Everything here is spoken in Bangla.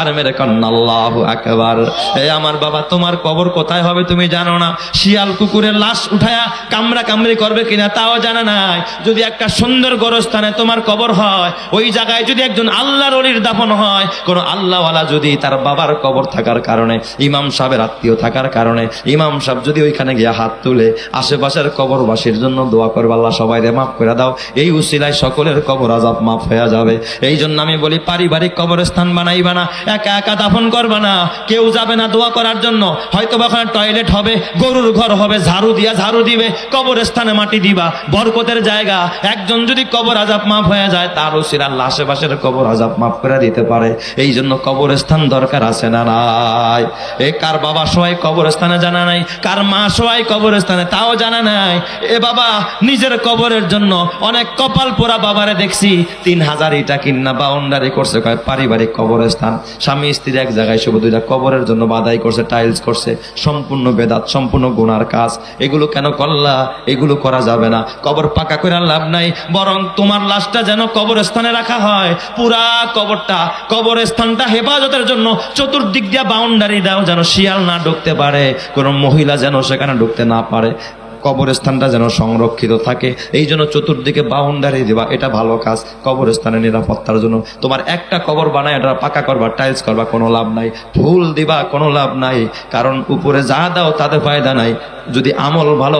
আর মেরে কন্নাল্লাহু আকবার। এ আমার বাবা, তোমার কবর কোথায় হবে তুমি জানো না? শিয়াল কুকুরের লাশ উঠায়া কামড়া কামড়ি করবে কিনা তাও জানা নাই। যদি একটা সুন্দর গোরস্থানে তোমার কবর হয়, ওই জায়গায় যদি একজন আল্লাহর অলির দাফন হয়, কোন আল্লাহওয়ালা যদি তার বাবার কবর থাকার কারণে, ইমাম সাহেবের আত্মীয় থাকার কারণে, ইমাম সাহেব যদি ওইখানে গিয়ে হাত তুলে আশেপাশের কবরবাসীর জন্য দোয়া করবে, আল্লাহ সবাই রে মাফ করে দাও। এই উসিলায় সকলের কবর আজাব মাফ হয়ে যাবে। এই জন্য আমি বলি, পারিবারিক কবরস্থান বানাইবা না। একা একা দাফন করবা না। কেউ যাবে না দোয়া করার জন্য। হয়তো বা ওখানে টয়লেট হবে, গরুর ঘর হবে, ঝাড়ু দিয়া ঝাড়ু দিবে, কবরস্থানে মাটি দিবা, বরকতের জায়গা। একজন যদি কবর আজাব মাফ হয়ে যায়, তারও আল্লাহ আশেপাশের কবর আজাব মাফ করে দিতে পারে। এই জন্য কবরস্থান দরকার আছে না নাই? এ কার বাবা সবাই কবরস্থানে জানা নাই? কার মা সবাই কবরস্থানে তাও জানা নাই? এ বাবা, নিজের কবরের জন্য অনেক কপাল পোড়া বাবারে দেখছি। তিন হাজার ইটা কিন্না বাউন্ডারি করছে, কয় পারিবারিক কবরস্থান। স্বামী স্ত্রী এক জায়গায় শুভ দুইটা কবরের জন্য বাধাই করছে টাইলস করছে, সম্পূর্ণ বেদাত, সম্পূর্ণ গুনার কাজ। এগুলো কেন করলা? এগুলো করা যাবে না। কবর পাকা করে লাভ নাই, বরং তোমার লাশটা যেন কবরস্থানে রাখা হয়। পুরা কবরটা, কবরস্থানটা হেফাজতের জন্য চতুর্দিক দিয়ে বাউন্ডারি দাও যেন শিয়াল না ঢুকতে পারে, কোনো মহিলা যেন সেখানে ঢুকতে না পারে। কবরস্থানটা যেন সংরক্ষিত থাকে। এই জন্য চতুর্দিকে বাউন্ডারি দেবা, এটা ভালো কাজ। কবরস্থানের নিরাপত্তার জন্য তোমার একটা কবর বানায় এটা পাকা করবা টাইলস করবা, কোনো লাভ নাই। ফুল দিবা, কোনো লাভ নাই। কারণ উপরে যা দাও তাতে ফায়দা নাই। যদি আমল ভালো